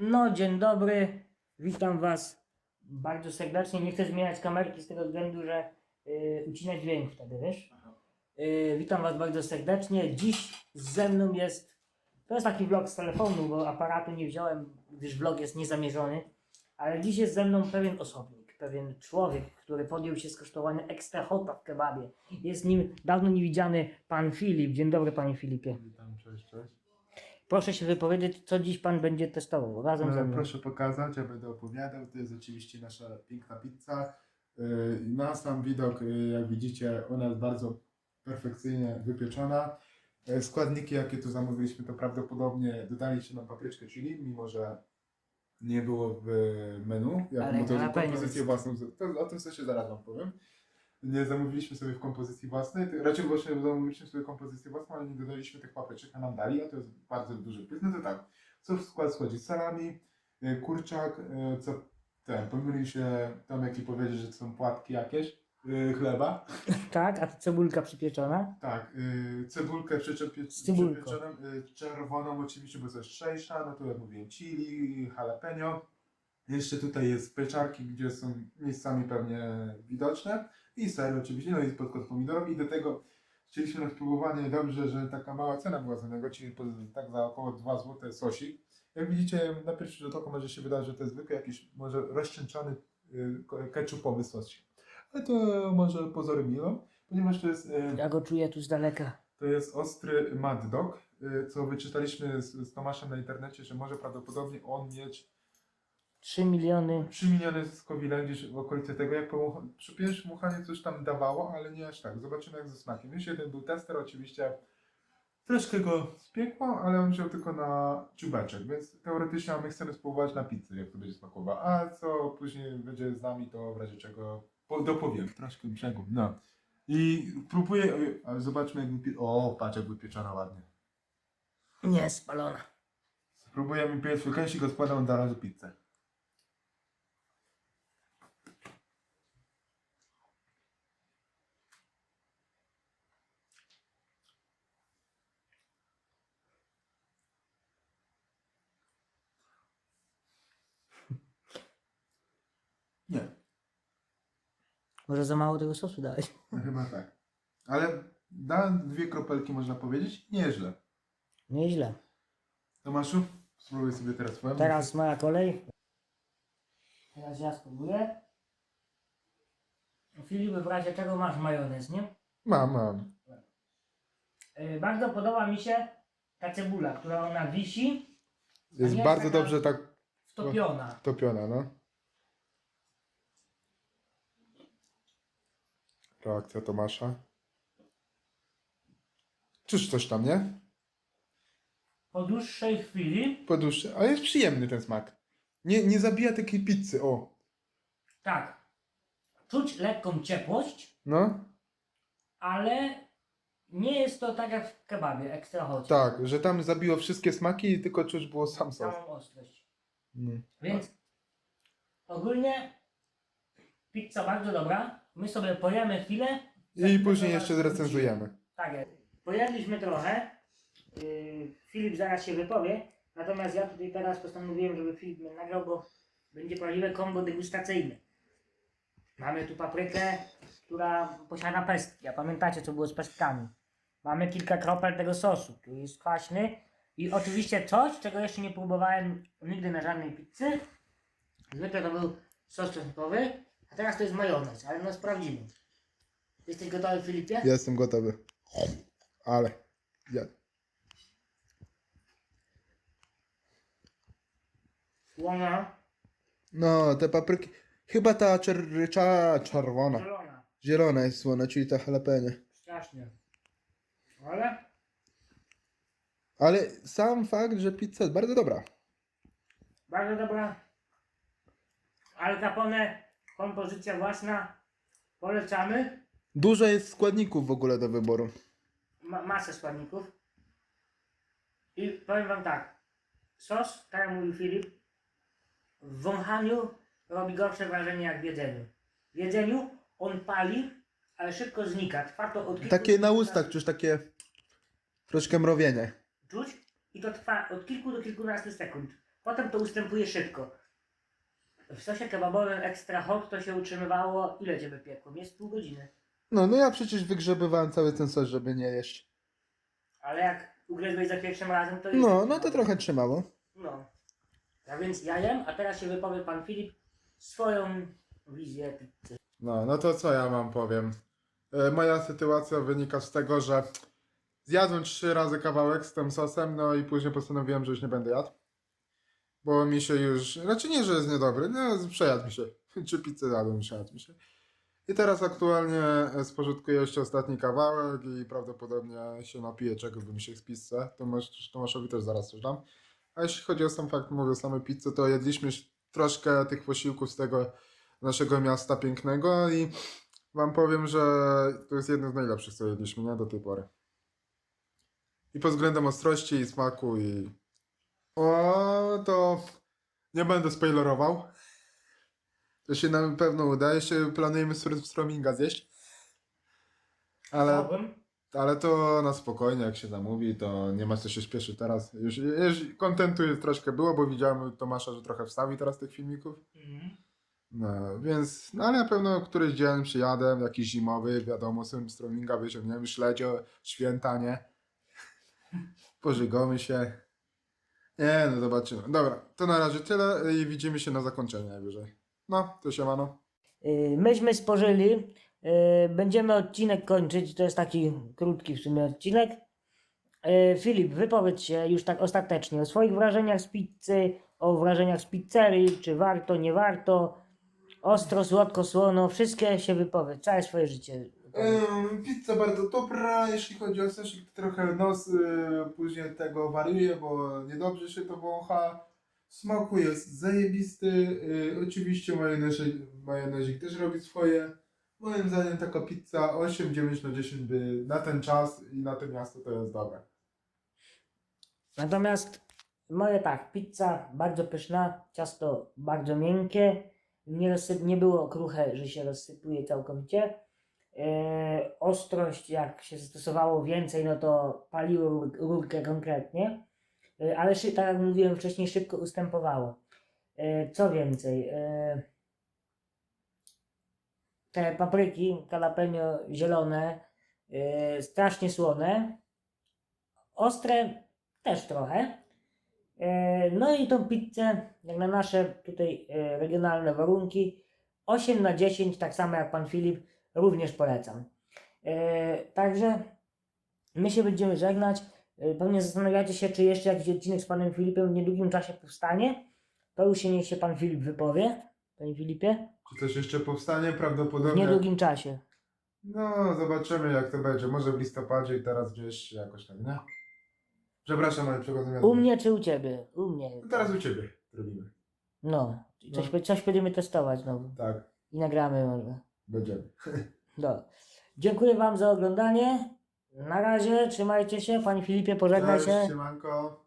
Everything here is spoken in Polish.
No, dzień dobry, witam Was bardzo serdecznie. Nie chcę zmieniać kamerki z tego względu, że yy, ucinać dźwięk wtedy, wiesz? Yy, witam Was bardzo serdecznie. Dziś ze mną jest, to jest taki vlog z telefonu, bo aparatu nie wziąłem, gdyż vlog jest niezamierzony, ale dziś jest ze mną pewien osobnik, pewien człowiek, który podjął się skosztowania ekstra hota w kebabie. Jest nim dawno niewidziany pan Filip. Dzień dobry, panie Filipie. Witam, cześć, cześć. Proszę się wypowiedzieć, co dziś pan będzie testował razem ze E, mną. Proszę pokazać, ja będę opowiadał. To jest oczywiście nasza piękna pizza. E, Na sam widok, e, jak widzicie, ona jest bardzo perfekcyjnie wypieczona. E, Składniki, jakie tu zamówiliśmy, to prawdopodobnie dodaliście nam papryczkę chili, mimo że nie było w menu. Ale bo to jalapeno kompozycję jest. własną, to, o tym sobie zaraz wam powiem. Nie zamówiliśmy sobie w kompozycji własnej, to- raczej właśnie zamówiliśmy sobie kompozycję własną, ale nie dodaliśmy tych papryczek, a nam dali, a to jest bardzo duży plus. No to tak, co w skład wchodzi? Salami, y, kurczak, y, co ten, pomylił się Tomek i powiedział, że to są płatki jakieś, y, chleba. Tak, a to cebulka przypieczona? Tak, y, cebulkę przyczepie, Z cebulką. przypieczoną, y, czerwoną oczywiście, bo jest lżejsza, no to jak mówiłem, chili, jalapeno. Jeszcze tutaj jest pieczarki, gdzie są miejscami pewnie widoczne i ser oczywiście, no i pod kod pomidorów i do tego chcieliśmy na spróbowanie, dobrze, że taka mała cena była za niego, czyli tak za około 2 zł sosik. Jak widzicie, na pierwszy rzut oka może się wydać, że to jest zwykły jakiś może rozcieńczony y, ketchupowy sosik. Ale to może pozory mylą, ponieważ to jest y, Ja go czuję tu z daleka. to jest ostry Mad Dog, y, co wyczytaliśmy z, z Tomaszem na internecie, że może prawdopodobnie on mieć 3 miliony. 3 miliony skowila gdzieś w okolicy tego, jak po, przy pierwszym muchaniu coś tam dawało, ale nie aż tak. Zobaczymy jak ze smakiem. Już jeden był tester, oczywiście troszkę go spiekło, ale on wziął tylko na czubeczek, więc teoretycznie my chcemy spróbować na pizzę, jak to będzie smakowało. A co później będzie z nami, to w razie czego po, dopowiem. Troszkę brzegu, no. I próbuję, ale zobaczmy jak wypie... O, patrz jak wypieczona ładnie. Nie, spalona. Spróbujemy pierwszy kęsik, go składam razu pizzę. Nie, Może za mało tego sosu dałeś? no chyba tak. Ale dałem dwie kropelki, można powiedzieć. Nieźle. Nieźle. Tomaszu, spróbuj sobie teraz swoją. Teraz moja kolej. Teraz ja spróbuję. Filip, w razie czego masz majonez, nie? Mam, mam. Yy, bardzo podoba mi się ta cebula, która ona wisi, Jest nie bardzo taka- dobrze tak wtopiona. topiona, no. Reakcja Tomasza. Czyż coś tam, nie? Po dłuższej chwili, Po dłuższe, ale jest przyjemny ten smak. Nie, nie zabija takiej pizzy, o. tak, czuć lekką ciepłość, No, ale nie jest to tak jak w kebabie, ekstra hot. tak, że tam zabiło wszystkie smaki i tylko czuć było sam sos. Całą ostrość. No. Więc ogólnie pizza bardzo dobra. My sobie pojemy chwilę. I później jeszcze zrecenzujemy. Tak jest. Pojedliśmy trochę. Yy, Filip zaraz się wypowie. Natomiast ja tutaj teraz postanowiłem, żeby Filip mnie nagrał, bo będzie prawdziwe kombo degustacyjne. Mamy tu paprykę, która posiada pestki. A pamiętacie, co było z pestkami? Mamy kilka kropel tego sosu, który jest kwaśny. I oczywiście coś, czego jeszcze nie próbowałem nigdy na żadnej pizzy. Zwykle to był sos czosnkowy, a teraz to jest majonez, ale no sprawdzimy. Jesteś gotowy, Filipie? Jestem gotowy. Ale. Ja. Słona, No, te papryki. Chyba ta czer... cza... czerwona. zielona. Zielona jest słona, czyli ta jalapeno. Strasznie. Ale Ale sam fakt, że pizza jest bardzo dobra. bardzo dobra. Al Capone, kompozycja własna. Polecamy. Dużo jest składników w ogóle do wyboru. Ma masę składników. I powiem wam tak. Sos, tak jak mówił Filip, w wąchaniu robi gorsze wrażenie jak w jedzeniu. W jedzeniu on pali, ale szybko znika. Trwa to od kilku Takie na ustach czuć takie troszkę mrowienie. czuć i to trwa od kilku do kilkunastu sekund. Potem to ustępuje szybko. W sosie kebabowym extra hot to się utrzymywało, ile cię wypiekło? Jest pół godziny. No, no ja przecież wygrzebywałem cały ten sos, żeby nie jeść. Ale jak ugryzłeś za pierwszym razem, to... No, no to trochę trzymało. No. A więc ja jem, a teraz się wypowie pan Filip swoją wizję pizzy. No, no to co ja wam powiem? E, moja sytuacja wynika z tego, że zjadłem trzy razy kawałek z tym sosem, no i później postanowiłem, że już nie będę jadł. Bo mi się już, znaczy nie, że jest niedobry, no przejadł mi się. Czy pizzę jadłem, przejadł mi się. I teraz aktualnie spożytkuję jeszcze ostatni kawałek i prawdopodobnie się napiję czegoś, bo mi się z pizzę. Tomasz, Tomaszowi też zaraz coś dam. A jeśli chodzi o sam fakt, mówię o samej pizzy, to jedliśmy troszkę tych posiłków z tego naszego miasta pięknego i wam powiem, że to jest jedno z najlepszych, co jedliśmy, nie? Do tej pory. I pod względem ostrości i smaku i... O, to nie będę spoilerował. To się nam pewno uda. Jeszcze planujemy strominga zjeść. Ale, Chciałbym. ale to na spokojnie, jak się zamówi, to nie ma co się śpieszyć teraz. Już, już kontentu już troszkę było, bo widziałem Tomasza, że trochę wstawi teraz tych filmików. Mhm. No, więc, no ale na pewno któryś dzień przyjadę, jakiś zimowy, wiadomo, sobie strominga wyciągniemy, śledzio, święta, nie? Pożygamy się. Nie, no zobaczymy. Dobra, to na razie tyle i widzimy się na zakończenie najwyżej. No, to siemano. Y, Myśmy spożyli. y, Będziemy odcinek kończyć. To jest taki krótki w sumie odcinek. Y, Filip, wypowiedz się już tak ostatecznie o swoich wrażeniach z pizzy, o wrażeniach z pizzerii, czy warto, nie warto. Ostro, słodko, słono, wszystkie się wypowiedz, całe swoje życie. Pizza bardzo dobra, jeśli chodzi o sosik, to trochę nos y, później tego wariuje, bo niedobrze się to wącha. Smaku jest zajebisty, y, oczywiście majonezik, majonezik też robi swoje. Moim zdaniem taka pizza 8-9 na 10 by na ten czas i na to miasto to jest dobre. Natomiast moje tak, pizza bardzo pyszna, ciasto bardzo miękkie, nie, rozsyp, nie było kruche, że się rozsypuje całkowicie. E, ostrość, jak się stosowało więcej, no to paliło rur- rurkę konkretnie, e, ale tak jak mówiłem wcześniej, szybko ustępowało. E, co więcej, te papryki jalapeno zielone, strasznie słone, ostre też trochę. No i tą pizzę, jak na nasze tutaj regionalne warunki, 8 na 10, tak samo jak pan Filip, również polecam. E, Także my się będziemy żegnać. E, Pewnie zastanawiacie się, czy jeszcze jakiś odcinek z panem Filipem w niedługim czasie powstanie. To już się niech się pan Filip wypowie. Panie Filipie? Czy coś jeszcze powstanie? W Prawdopodobnie. niedługim czasie. No, zobaczymy jak to będzie. Może w listopadzie i teraz gdzieś jakoś tak, nie? Przepraszam, ale przechodzę U mnie czy u ciebie? U mnie. Teraz u ciebie robimy. No. Coś, coś będziemy testować znowu. Tak, I nagramy może. Będziemy. No. Dziękuję Wam za oglądanie. Na razie, trzymajcie się. Panie Filipie, pożegnaj się. Cześć, siemanko.